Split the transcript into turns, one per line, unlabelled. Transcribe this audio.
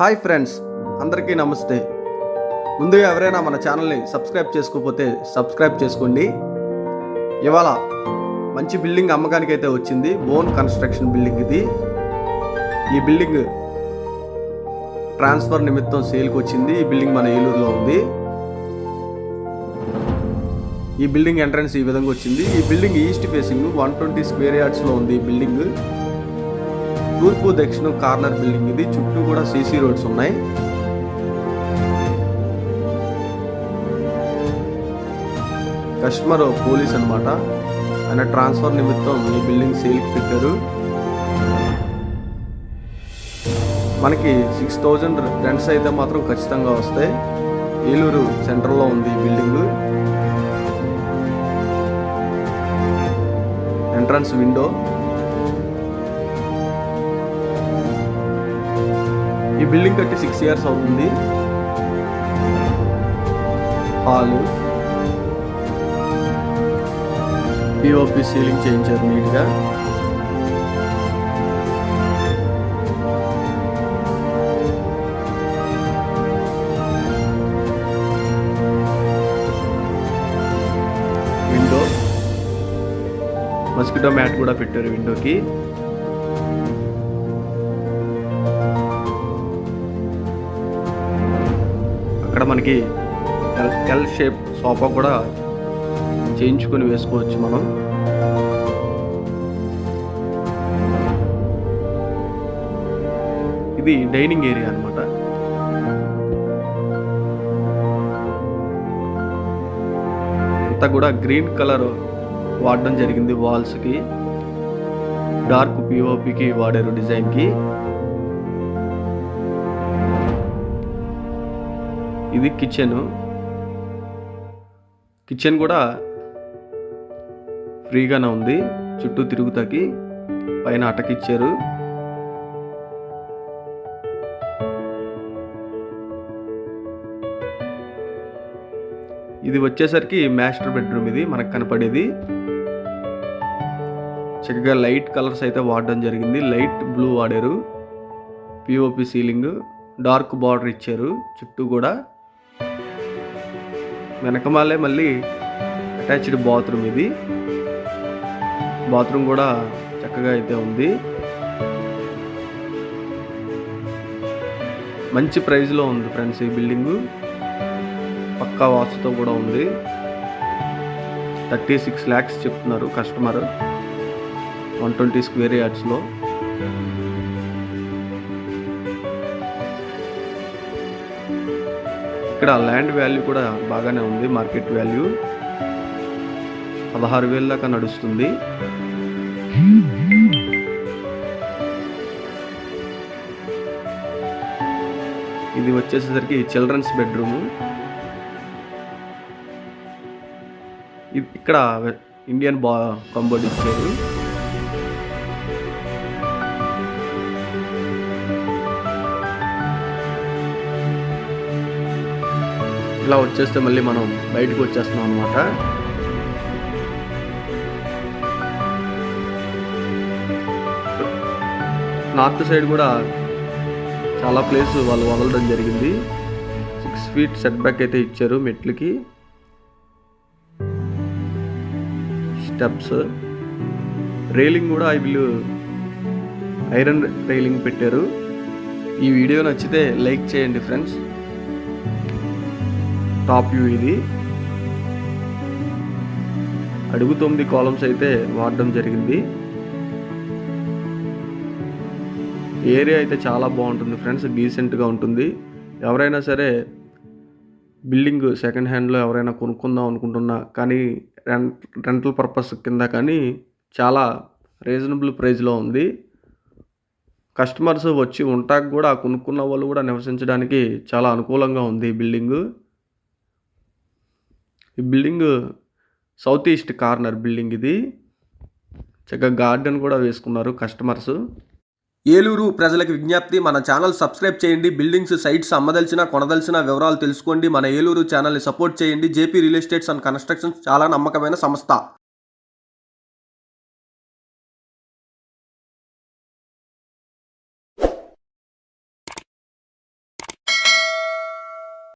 Hi friends అందరికీ నమస్తే. ముందుగా ఎవరైనా మన ఛానల్ని సబ్స్క్రైబ్ చేసుకోకపోతే సబ్స్క్రైబ్ చేసుకోండి. ఇవాళ మంచి బిల్డింగ్ అమ్మకానికి అయితే వచ్చింది బోన్ కన్స్ట్రక్షన్ బిల్డింగ్ ఇది. ఈ బిల్డింగ్ ట్రాన్స్ఫర్ నిమిత్తం సేల్కి వచ్చింది ఈ బిల్డింగ్ మన ఏలూరులో ఉంది. ఈ బిల్డింగ్ ఎంట్రన్స్ ఈ విధంగా వచ్చింది. ఈ building east facing one twenty square యార్డ్స్లో ఉంది ఈ బిల్డింగ్. తూర్పు దక్షిణం కార్నర్ బిల్డింగ్ ఇది. చుట్టూ కూడా సీసీ రోడ్స్ ఉన్నాయి. కస్టమర్ పోలీస్ అనమాట ఆయన ట్రాన్స్ఫర్ నిమిత్తం ఈ బిల్డింగ్ సేల్కి పెట్టారు. మనకి సిక్స్ థౌజండ్ రెంట్స్ అయితే మాత్రం ఖచ్చితంగా వస్తాయి. ఏలూరు సెంటర్లో ఉంది ఈ బిల్డింగ్. Entrance window. బిల్డింగ్ కట్టి సిక్స్ ఇయర్స్ అవుతుంది. హాలు పిఓపి సీలింగ్ చేయించారు నీట్గా. విండో మస్కిటో మ్యాట్ కూడా పెట్టారు విండోకి అక్కడ మనకి ఎల్ ఎల్ షేప్ సోఫా కూడా చేయించుకొని వేసుకోవచ్చు మనం. ఇది డైనింగ్ ఏరియా అన్నమాట. అంతా కూడా గ్రీన్ కలర్ వాడడం జరిగింది వాల్స్కి డార్క్ పిఓపికి వాడారు డిజైన్కి ఇది కిచెన్ కిచెన్ కూడా ఫ్రీగానే ఉంది. చుట్టూ తిరుగుతాకి పైన అటకిచ్చారు. ఇది వచ్చేసరికి మాస్టర్ బెడ్రూమ్ ఇది మనకు కనపడేది. చక్కగా లైట్ కలర్స్ అయితే వాడడం జరిగింది. లైట్ బ్లూ వాడారు. పిఓపి సీలింగ్ డార్క్ బార్డర్ ఇచ్చారు. చుట్టూ కూడా వెనకమాలే మళ్ళీ అటాచ్డ్ బాత్రూమ్ ఇది. బాత్రూమ్ కూడా చక్కగా అయితే ఉంది. మంచి ప్రైజ్లో ఉంది ఫ్రెండ్స్ ఈ బిల్డింగు. పక్కా వాస్తుతో కూడా ఉంది. థర్టీ సిక్స్ ల్యాక్స్ చెప్తున్నారు కస్టమర్. వన్ ట్వంటీ స్క్వేర్ యార్డ్స్లో. ఇక్కడ ల్యాండ్ వాల్యూ కూడా బాగానే ఉంది మార్కెట్ వాల్యూ. పదహారు వేల దాకా నడుస్తుంది. ఇది వచ్చేసరికి చిల్డ్రన్స్ బెడ్రూమ్. ఇక్కడ ఇండియన్ బా కంబోర్డ్ ఇచ్చారు ఇలా వచ్చేస్తే మళ్ళీ మనం బయటకు వచ్చేస్తున్నాం అనమాట నార్త్ సైడ్ కూడా చాలా ప్లేస్ వాళ్ళు వదలడం జరిగింది. సిక్స్ ఫీట్ సెట్ బ్యాక్ అయితే ఇచ్చారు మెట్లకి. స్టెప్స్. రైలింగ్ కూడా వీళ్ళు ఐరన్ రైలింగ్ పెట్టారు. ఈ వీడియో నచ్చితే లైక్ చేయండి ఫ్రెండ్స్. టాప్ వ్యూ ఇది. అడుగు తొమ్మిది కాలమ్స్ అయితే వాడడం జరిగింది. ఏరియా అయితే చాలా బాగుంటుంది ఫ్రెండ్స్ డీసెంట్గా ఉంటుంది. ఎవరైనా సరే బిల్డింగ్ సెకండ్ హ్యాండ్లో ఎవరైనా కొనుక్కుందాం అనుకుంటున్నా కానీ రెంట్ రెంటల్ పర్పస్ కింద కానీ చాలా రీజనబుల్ ప్రైస్లో ఉంది. కస్టమర్స్ వచ్చి ఉంటాక కూడా కొనుక్కున్న వాళ్ళు కూడా నివసించడానికి చాలా అనుకూలంగా ఉంది ఈ బిల్డింగు. ఈ building south east corner building ఇది. చక్కగా గార్డెన్ కూడా వేసుకున్నారు కస్టమర్స్. ఏలూరు ప్రజలకు విజ్ఞప్తి మన ఛానల్ సబ్స్క్రైబ్ చేయండి. బిల్డింగ్స్ సైట్స్ అమ్మదలిచిన కొనదలిచిన వివరాలు తెలుసుకోండి. మన ఏలూరు ఛానల్ని సపోర్ట్ చేయండి. JP real estates and constructions చాలా నమ్మకమైన సంస్థ.